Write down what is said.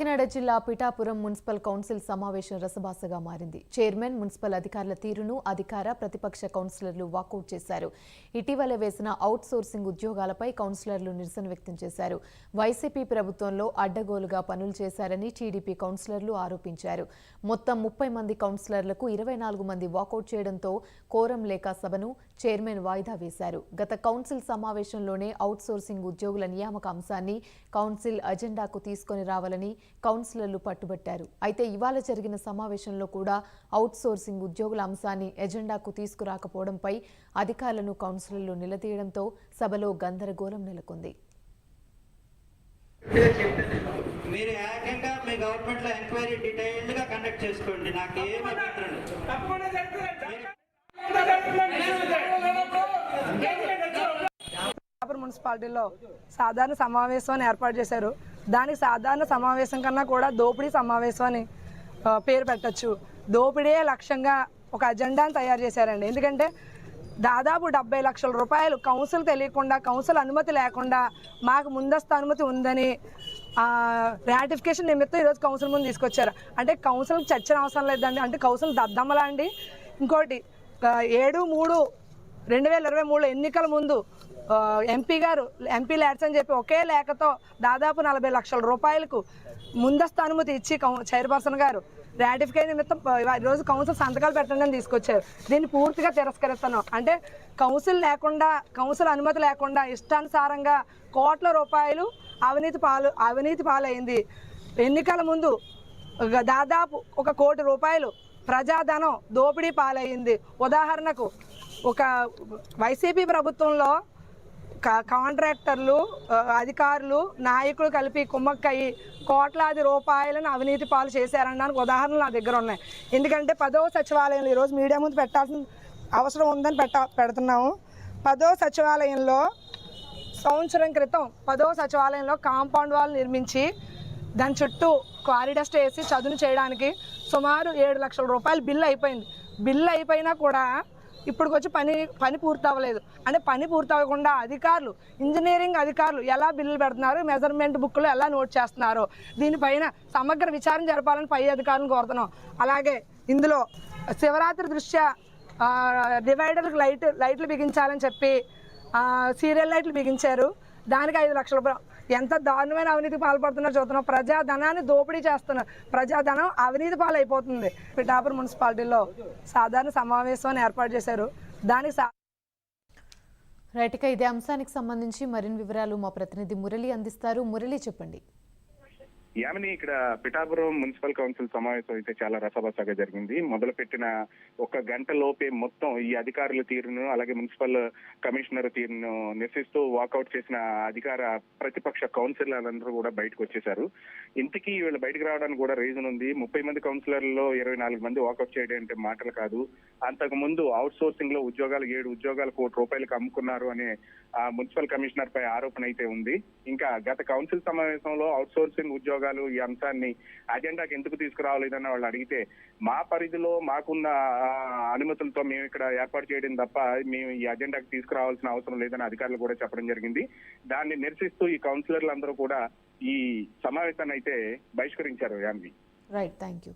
కాకినాడ జిల్లా Pithapuram municipal council సమావేశం రసభాసగా మారింది. చైర్మన్ మున్సిపల్ అధికారుల తీరును అధికార ప్రతిపక్ష కౌన్సిలర్లు వాకౌట్ చేశారు. ఇటీవల వేసిన అవుట్ సోర్సింగ్ ఉద్యోగాలపై కౌన్సిలర్లు నిరసన వ్యక్తం చేశారు. వైసీపీ ప్రభుత్వంలో అడ్డగోలుగా పనులు చేశారని టీడీపీ కౌన్సిలర్లు ఆరోపించారు. మొత్తం ముప్పై మంది కౌన్సిలర్లకు ఇరవై నాలుగు మంది వాకౌట్ చేయడంతో కోరం లేక సభను చైర్మన్ వాయిదా వేశారు. గత కౌన్సిల్ సమావేశంలోనే అవుట్ సోర్సింగ్ ఉద్యోగుల నియామక అంశాన్ని కౌన్సిల్ అజెండాకు తీసుకొని రావాలని కౌన్సిలర్లు పట్టుబట్టారు. అయితే ఇవాళ జరిగిన సమావేశంలో కూడా అవుట్ సోర్సింగ్ ఉద్యోగుల అంశాన్ని ఎజెండాకు తీసుకురాకపోవడంపై అధికారులను కౌన్సిలర్లు నిలదీయడంతో సభలో గందరగోళం నెలకొంది. మీరు ఏకంగా మీ గవర్నమెంట్లో ఎంక్వైరీ డీటెయిల్డ్గా కండక్ట్ చేసుకోండి. నాకు ఏం అభ్యంతరం మున్సిపాలిటీలో సాధారణ సమావేశం అని ఏర్పాటు చేశారు. దానికి సాధారణ సమావేశం కన్నా కూడా దోపిడీ సమావేశం అని పేరు పెట్టచ్చు. దోపిడీ లక్ష్యంగా ఒక అజెండాను తయారు చేశారండి. ఎందుకంటే దాదాపు డెబ్బై లక్షల రూపాయలు కౌన్సిల్ తెలియకుండా కౌన్సిల్ అనుమతి లేకుండా మాకు ముందస్తు అనుమతి ఉందని రాటిఫికేషన్ నిమిత్తం ఈరోజు కౌన్సిల్ ముందు తీసుకొచ్చారు. అంటే కౌన్సిల్ చర్చన అవసరం లేదండి. అంటే కౌన్సిల్ దద్దమ్మలా అండి. ఇంకోటి ఏడు మూడు రెండు వేల ఇరవై మూడులో ఎన్నికల ముందు ఎంపీ గారు ఎంపీ ల్యాడ్స్ అని చెప్పి ఒకే లేఖతో దాదాపు నలభై లక్షల రూపాయలకు ముందస్తు అనుమతి ఇచ్చి చైర్పర్సన్ గారు ర్యాటిఫికే నిమిత్తం ఈరోజు కౌన్సిల్ సంతకాలు పెట్టండి అని తీసుకొచ్చారు. దీన్ని పూర్తిగా తిరస్కరిస్తాను అంటే కౌన్సిల్ లేకుండా కౌన్సిల్ అనుమతి లేకుండా ఇష్టానుసారంగా కోట్ల రూపాయలు అవినీతి పాలు అవినీతి పాలైంది. ఎన్నికల ముందు దాదాపు ఒక కోటి రూపాయలు ప్రజాధనం దోపిడీ పాలయ్యింది ఉదాహరణకు ఒక వైసీపీ ప్రభుత్వంలో కా- కాంట్రాక్టర్లు అధికారులు నాయకులు కలిపి కుమ్మక్కయి కోట్లాది రూపాయలను అవినీతి పాలు చేశారనడానికి ఉదాహరణలు నా దగ్గర ఉన్నాయి. ఎందుకంటే పదో సచివాలయంలో ఈరోజు మీడియా ముందు పెట్టాల్సిన అవసరం ఉందని పెట్ట పెడుతున్నాము. పదో సచివాలయంలో సంవత్సరం క్రితం పదో సచివాలయంలో కాంపౌండ్ వాల్ నిర్మించి దాని చుట్టూ కారిడస్ట్ వేసి చదును చేయడానికి సుమారు ఏడు లక్షల రూపాయలు బిల్లు అయిపోయింది. బిల్లు అయిపోయినా కూడా ఇప్పటికొచ్చి పని పని పూర్తి అవ్వలేదు. అంటే పని పూర్తి అవ్వకుండా అధికారులు ఇంజనీరింగ్ అధికారులు ఎలా బిల్లులు పెడుతున్నారు మెజర్మెంట్ బుక్లు ఎలా నోట్ చేస్తున్నారు దీనిపైన సమగ్ర విచారణ జరపాలని పై అధికారులను కోరుతున్నాం. అలాగే ఇందులో శివరాత్రి దృష్ట్యా డివైడర్కి లైట్ లైట్లు బిగించాలని చెప్పి సీరియల్ లైట్లు బిగించారు. దానికి ఐదు లక్షల ఎంత దారుణమైన అవినీతి పాల్పడుతున్నారో చూస్తున్నాం ప్రజాధనాన్ని దోపిడీ చేస్తున్నారు. ప్రజాధనం అవినీతి పాలైపోతుంది. పిఠాపురం మున్సిపాలిటీలో సాధారణ సమావేశం ఏర్పాటు చేశారు. దానికి సా ఇదే అంశానికి సంబంధించి మరిన్ని వివరాలు మా ప్రతినిధి మురళి అందిస్తారు. మురళి చెప్పండి. యామిని ఇక్కడ పిఠాపురం మున్సిపల్ కౌన్సిల్ సమావేశం అయితే చాలా రసబసగా జరిగింది. మొదలు పెట్టిన ఒక గంట లోపే మొత్తం ఈ అధికారుల తీరును అలాగే మున్సిపల్ కమిషనర్ తీరును నిరసిస్తూ వాకౌట్ చేసిన అధికార ప్రతిపక్ష కౌన్సిలర్లందరూ కూడా బయటకు వచ్చేశారు. ఇంతకీ వీళ్ళు బయటకు రావడానికి కూడా రీజన్ ఉంది. ముప్పై మంది కౌన్సిలర్లలో ఇరవై నాలుగు మంది వాకౌట్ చేయడం అంటే మాటలు కాదు. అంతకు ముందు అవుట్ సోర్సింగ్లో ఉద్యోగాలు ఏడు ఉద్యోగాలు కోటి రూపాయలకు అమ్ముకున్నారు అనే మున్సిపల్ కమిషనర్ పై ఆరోపణ అయితే ఉంది. ఇంకా గత కౌన్సిల్ సమావేశంలో అవుట్ సోర్సింగ్ ఉద్యోగాలు ఈ అంశాన్ని అజెండాకి ఎందుకు తీసుకురావలేదని వాళ్ళు అడిగితే మా పరిధిలో మాకున్న అనుమతులతో మేము ఇక్కడ ఏర్పాటు చేయడం తప్ప మేము ఈ అజెండాకి తీసుకురావాల్సిన అవసరం లేదని అధికారులు కూడా చెప్పడం జరిగింది. దాన్ని నిరసిస్తూ ఈ కౌన్సిలర్లు అందరూ కూడా ఈ సమావేశాన్ని అయితే బహిష్కరించారు యాన్వి రైట్ థ్యాంక్ యూ